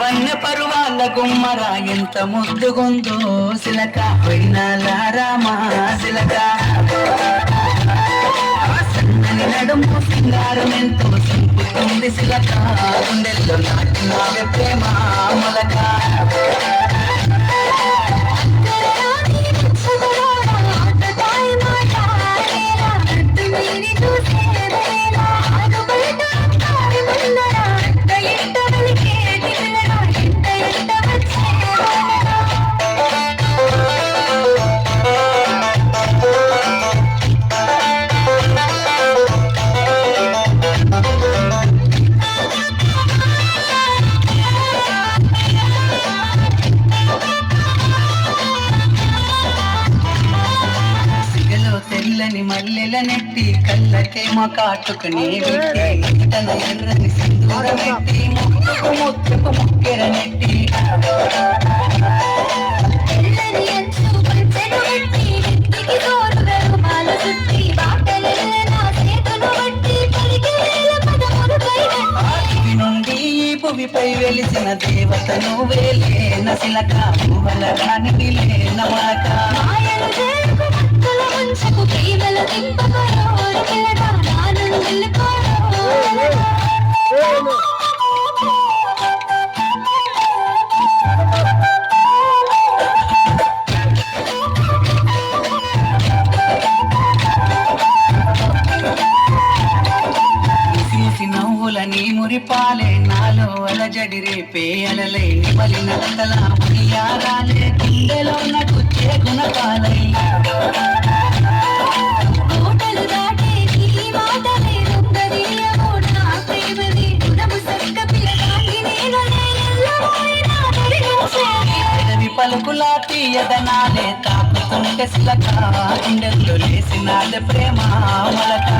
వన్య పరువాల గుమ్మరా ఎంత ముద్దుగుందో సిలక పోయినాల రామా సిలక సన్నని నడుము సింగారం ఎంతో సింపుతుంది సిలక గుండెల్లో నాటినావే ప్రేమ మొలక. తెల్లని మల్లెల నెట్టి కళ్ళకేమో కాటుకుని తన ఎర్రని సింధూరం ఎట్టి ముక్కుకు ముక్కుకు ముక్కెర నెట్టి భూమిపై వెలిసిన దేవత నువ్వేలే నసిలక పువ్వుల రాణి నీ మురిపాలే నాలో అలజడి రేపే అలలై నిమలి నడతల మునియారాలే గుండెలో నగుచ్చే గుణపాలై పలుకులా తీయదనాలే తాకుతుంటే సిలక గుండెల్లో లేసినాదే ప్రేమ మొలక.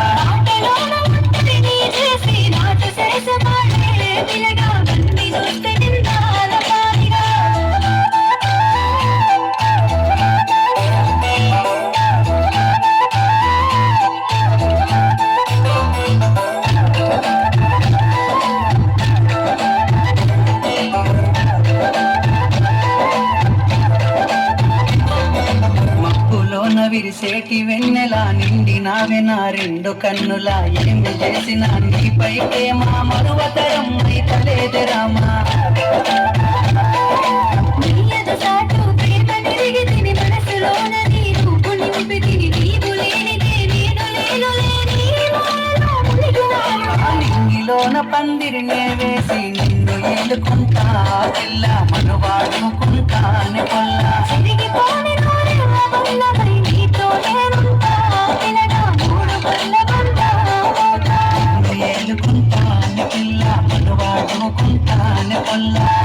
విరిసేటి వెన్నెలా నిండి నావే నా రెండు కన్నులా ఏమి చేసినా మరువతరం నీ లేను మాయలో మునిగినాను. ఆ నింగిలోన పందిరినే వేసి నిన్ను ఏలుకుంటా పిల్ల మనువాడుకుంటానే పా আল্লাহ